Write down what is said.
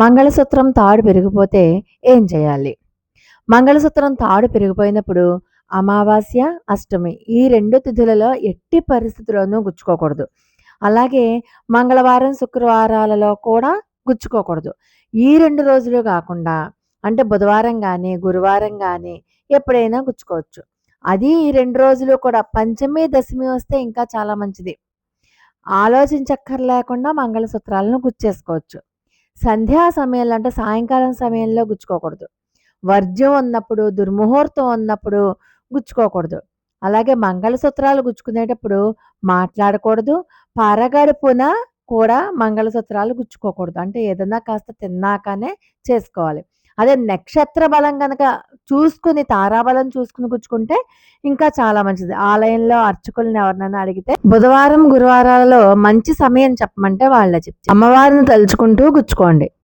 మంగళసూత్రం తాడు పెరిగిపోతే ఏం చేయాలి? మంగళసూత్రం తాడు పెరిగిపోయినప్పుడు అమావాస్య అష్టమి ఈ రెండు తిథులలో ఎట్టి పరిస్థితుల్లోనూ గుచ్చుకోకూడదు. అలాగే మంగళవారం శుక్రవారాలలో కూడా గుచ్చుకోకూడదు. ఈ రెండు రోజులు కాకుండా అంటే బుధవారం కానీ గురువారం కానీ ఎప్పుడైనా గుచ్చుకోవచ్చు. అది ఈ రెండు రోజులు కూడా పంచమి దశమి వస్తే ఇంకా చాలా మంచిది. ఆలోచించక్కర్లేకుండా మంగళసూత్రాలను గుచ్చేసుకోవచ్చు. సంధ్యా సమయంలో అంటే సాయంకాలం సమయంలో గుచ్చుకోకూడదు. వర్జ్యం ఉన్నప్పుడు దుర్ముహూర్తం ఉన్నప్పుడు గుచ్చుకోకూడదు. అలాగే మంగళసూత్రాలు గుచ్చుకునేటప్పుడు మాట్లాడకూడదు. పారగడుపున కూడా మంగళసూత్రాలు గుచ్చుకోకూడదు. అంటే ఏదన్నా కాస్త తిన్నాకనే చేసుకోవాలి. అదే నక్షత్ర బలం కనుక చూసుకుని తారాబలం చూసుకుని గుచ్చుకుంటే ఇంకా చాలా మంచిది. ఆలయంలో అర్చకులను ఎవరినైనా అడిగితే బుధవారం గురువారాలలో మంచి సమయం చెప్పమంటే వాళ్ళే చెప్తారు. అమ్మవారిని తలుచుకుంటూ గుచ్చుకోండి